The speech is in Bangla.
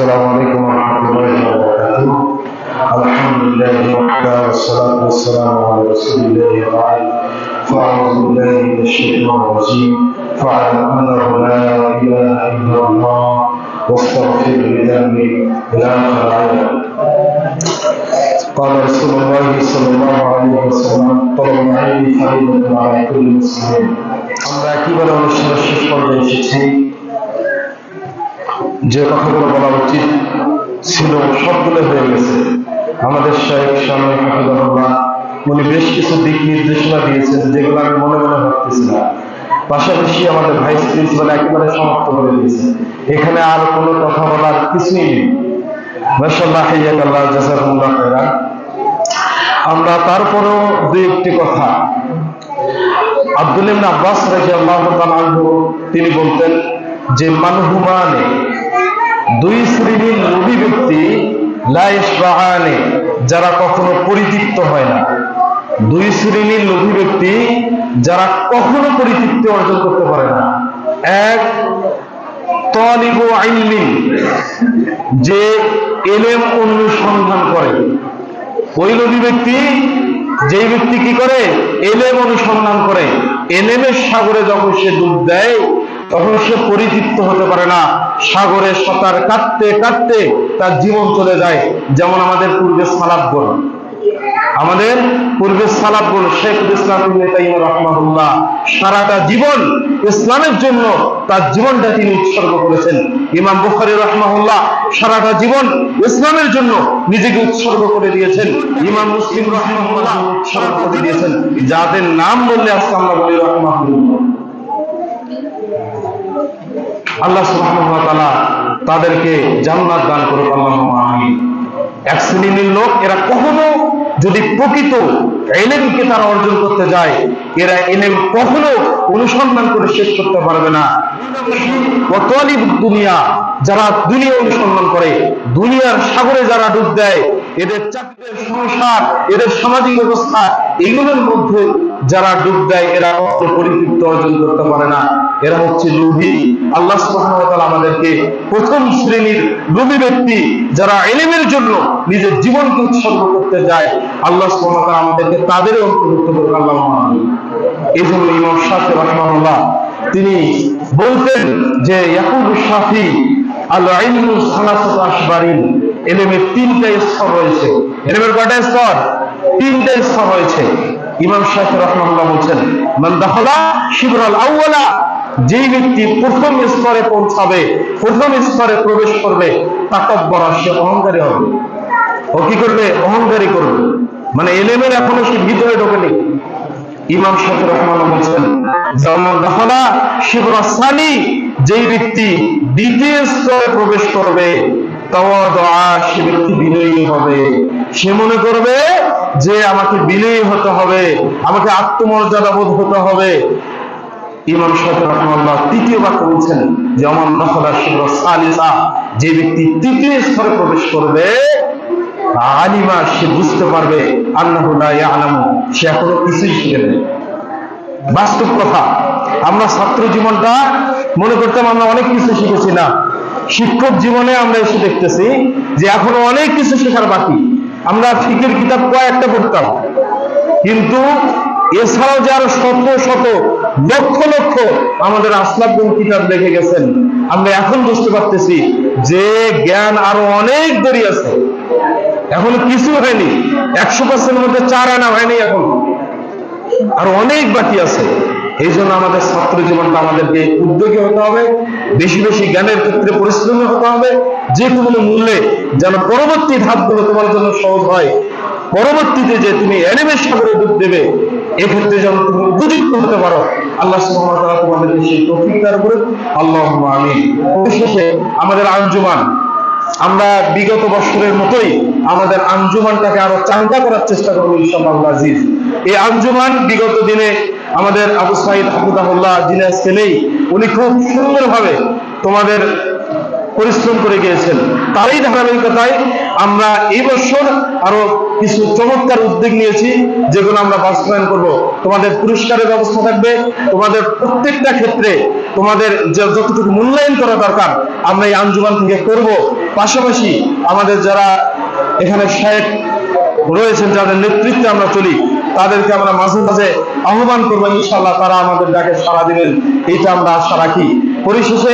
السلام عليكم ورحمة الله وبركاته الحمد لله وحده والصلاة والسلام على رسول الله وبعد فأعوذ بالله من الشيطان الرجيم فاعلم أنه لا إله إلا الله واستغفر لذنبي إلى آخر قال رسول الله صلى الله عليه وسلم طلب العلم فريضة على كل مسلم আমরা একেবারে অনুষ্ঠানের শেষ পর্যায়ে এসেছি যে কথাগুলো বলা উচিত ছিল সবগুলো হয়ে গেছে। আমাদের শেখ স্বামী উনি বেশ কিছু দিক নির্দেশনা দিয়েছেন যেগুলো আমি মনে মনে ভাবতেছি না। পাশাপাশি আমাদের ভাইস প্রিন্সিপাল একেবারে সমাপ্ত করে দিয়েছে এখানে আর কোনো কথা বলার কিছুই নেই। আল্লাহ আমরা তারপরেও দুই একটি কথা। আব্দুল আব্বাস তাআলা আনহু, তিনি বলতেন যে মানহুমানে দুই শ্রেণির নবী ব্যক্তি, লা যারা কখনো পরিতৃপ্ত হয় না। দুই শ্রেণির নবী ব্যক্তি, যারা কখনো পরিতৃপ্তি অর্জন করতে পারে না। এক, তলিবু আইলিন যে এলেম অনুসন্ধান করে। ওই নবী ব্যক্তি, যেই ব্যক্তি কি করে? এলেম অনুসন্ধান করে। এলেমের সাগরে যখন সে ডুব দেয় তখন সে পরিতৃপ্ত হতে পারে না। সাগরে সাঁতার কাটতে কাটতে তার জীবন চলে যায়, যেমন আমাদের পূর্বে সালাফগণ। আমাদের পূর্বে সালাফগণ শেখ ইসলাম রাহমাহুল্লাহ সারাটা জীবন ইসলামের জন্য তার জীবনটা তিনি উৎসর্গ করেছেন। ইমাম বুখারী রাহমাহুল্লাহ সারাটা জীবন ইসলামের জন্য নিজেকে উৎসর্গ করে দিয়েছেন। ইমাম মুসলিম রাহমাহুল্লাহ উৎসর্গ করে দিয়েছেন। যাদের নাম বললে বলি রাহমাহুল্লাহ আল্লাহ সুবহানাহু তাদেরকে জান্নাত দান করুক আমিন। এক শ্রেণির লোক, এরা কখনো যদি প্রকৃত এলেমকে তারা অর্জন করতে যায়, এরা এলেম কখনো অনুসন্ধান করে শেষ করতে পারবে না। দুনিয়া, যারা দুনিয়া অনুসন্ধান করে, দুনিয়ার সাগরে যারা ডুব দেয়, এদের চাকরির সংসার, এদের সামাজিক অবস্থা, এগুলোর মধ্যে যারা ডুব দেয়, এরা কখনো পরিতৃপ্ত অর্জন করতে পারে না। এরা হচ্ছে লোভী। আল্লাহ তাআলা আমাদেরকে প্রথম শ্রেণির লোভী ব্যক্তি, যারা এলেমের জন্য নিজের জীবনকে উৎসর্গ করতে যায়, আল্লাহ তাআলা আমাদেরকে তাদের অন্তর্ভুক্ত করুন আল্লাহ এই জন্য ইমাম শাফি রাহমাহুল্লাহ, তিনি বলতেন যে ইয়াকুব শাফি আল ইলমু সালাসাতু আসবারিন এলেমের তিনটা স্তর রয়েছে। এলেমের কয়টা স্তর? তিনটা স্তর রয়েছে। ইমাম শাহ রাহমাহুল্লাহ বলছেন, মান দাখালা শিবরাল আউওয়ালা যেই ব্যক্তি প্রথম স্তরে পৌঁছাবে, প্রথম স্তরে প্রবেশ করবে, তাকব্বর সে অহংকারী হবে। ও কি করবে? অহংকারী করবে। মানে এলেমের এখনও সে ভিতরে ঢোকেনি। ইমাম রহমান বলছেন যেই ব্যক্তি দ্বিতীয় স্তরে প্রবেশ করবে সে ব্যক্তি বিনয়ী হবে। সে মনে করবে যে আমাকে বিনয়ী হতে হবে, আমাকে আত্মমর্যাদা বোধ হতে হবে। ইমাম শাফি রহমাল্লাহ তৃতীয় বাক্য বলছেন যে অমান দখলা শিবরাসালিসা যে ব্যক্তি তৃতীয় স্তরে প্রবেশ করবে, আলিমা সে বুঝতে পারবে আল্লাহ আলামু সে এখনও কিছুই শিখে নেই। বাস্তব কথা, আমরা ছাত্র জীবনটা মনে করতাম আমরা অনেক কিছু শিখেছি না। শিক্ষক জীবনে আমরা এসে দেখতেছি যে, এখনও অনেক কিছু শেখার বাকি। আমরা ফিকের কিতাব কয়েকটা পড়তাম। কিন্তু এছাড়াও যে আরও শত শত লক্ষ লক্ষ আমাদের আসলাফ কিতাব দেখে গেছেন, আমরা এখন বুঝতে পারতেছি যে জ্ঞান আরও অনেক দেরি আছে। এখনও কিছু হয়নি। একশো পার্সেন্টের মধ্যে চার আনা হয়নি এখন। আর অনেক বাকি আছে। এই জন্য আমাদের ছাত্র জীবনটা আমাদেরকে উদ্যোগী হতে হবে, বেশি বেশি জ্ঞানের ক্ষেত্রে পরিশ্রমী হতে হবে, যে কোনো মূল্যে যেন পরবর্তী ধাপগুলো তোমার জন্য সহজ হয়। পরবর্তীতে যে তুমি এনিমের সাগরে ডুব দেবে এক্ষেত্রে যেন তুমি উপযুক্ত হতে পারো, আল্লাহ ওয়া তোমাদেরকে সেই তৌফিক দান করুন আল্লাহুম্মা আমিন। পরিশেষে আমাদের আঞ্জুমান, আমরা বিগত বছরের মতোই আমাদের আঞ্জুমানটাকে আরও চাঙ্গা করার চেষ্টা করব ইনশাআল্লাহ আজিজ। এই আঞ্জুমান বিগত দিনে আমাদের আবু সাইদ হাফিজাহুল্লাহ যিনি আজকে নেই, উনি খুব সুন্দরভাবে তোমাদের পরিশ্রম করে গিয়েছেন। তারই ধারাবাহিকতায় আমরা এই বছর আরও কিছু চমৎকার উদ্যোগ নিয়েছি, যেগুলো আমরা বাস্তবায়ন করব। তোমাদের পুরস্কারের ব্যবস্থা থাকবে, তোমাদের প্রত্যেকটা ক্ষেত্রে তোমাদের যতটুকু মূল্যায়ন করা দরকার, আমরা এই আঞ্জুমান থেকে করব। পাশাপাশি আমাদের যারা এখানে শেখ রয়েছেন, যাদের নেতৃত্বে আমরা চলি, তাদেরকে আমরা মাঝে মাঝে আহ্বান করব ইনশাল্লাহ তারা আমাদের ডাকে সারা দিবেন। এইটা আমরা আশা রাখি। পরিশেষে